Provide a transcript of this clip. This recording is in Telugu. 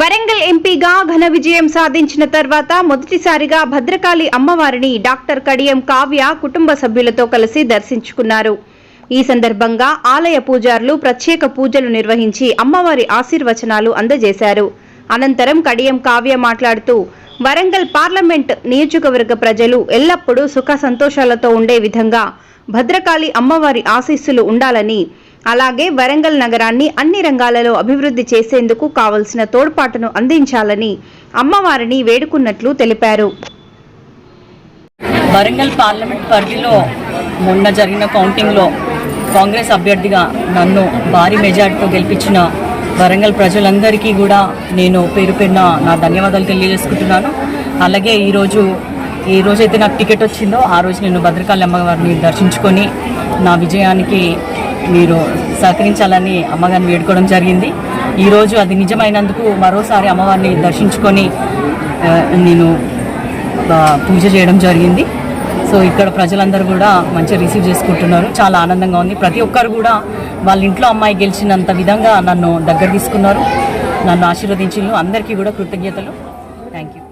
వరంగల్ ఎంపీగా ఘన విజయం సాధించిన తర్వాత మొదటిసారిగా భద్రకాళి అమ్మవారిని డాక్టర్ కడియం కావ్య కుటుంబ సభ్యులతో కలిసి దర్శించుకున్నారు. ఈ సందర్భంగా ఆలయ పూజారులు ప్రత్యేక పూజలు నిర్వహించి అమ్మవారి ఆశీర్వచనాలు అందజేశారు. అనంతరం కడియం కావ్య మాట్లాడుతూ వరంగల్ పార్లమెంట్ నియోజకవర్గ ప్రజలు ఎల్లప్పుడూ సుఖ సంతోషాలతో ఉండే విధంగా భద్రకాళి అమ్మవారి ఆశీస్సులు ఉండాలని అలాగే వరంగల్ నగరాన్ని అన్ని రంగాలలో అభివృద్ధి చేసేందుకు కావలసిన తోడ్పాటును అందించాలని అమ్మవారిని వేడుకున్నట్లు తెలిపారు. వరంగల్ పార్లమెంట్ పరిధిలో మొన్న జరిగిన కౌంటింగ్లో కాంగ్రెస్ అభ్యర్థిగా నన్ను భారీ మెజార్టీతో గెలిపించిన వరంగల్ ప్రజలందరికీ కూడా నేను పేరు పేరున నా ధన్యవాదాలు తెలియజేసుకుంటున్నాను. అలాగే ఈరోజు ఏ రోజైతే నాకు టికెట్ వచ్చిందో ఆ రోజు నేను భద్రకాళి అమ్మవారిని దర్శించుకొని నా విజయానికి మీరు సహకరించాలని అమ్మగారిని వేడుకోవడం జరిగింది. ఈరోజు అది నిజమైనందుకు మరోసారి అమ్మవారిని దర్శించుకొని నేను పూజ చేయడం జరిగింది. సో ఇక్కడ ప్రజలందరూ కూడా మంచిగా రిసీవ్ చేసుకుంటున్నారు. చాలా ఆనందంగా ఉంది. ప్రతి ఒక్కరు కూడా వాళ్ళ ఇంట్లో అమ్మాయి గెలిచినంత విధంగా నన్ను దగ్గర తీసుకున్నారు. నన్ను ఆశీర్వదించిన అందరికీ కూడా కృతజ్ఞతలు. Thank you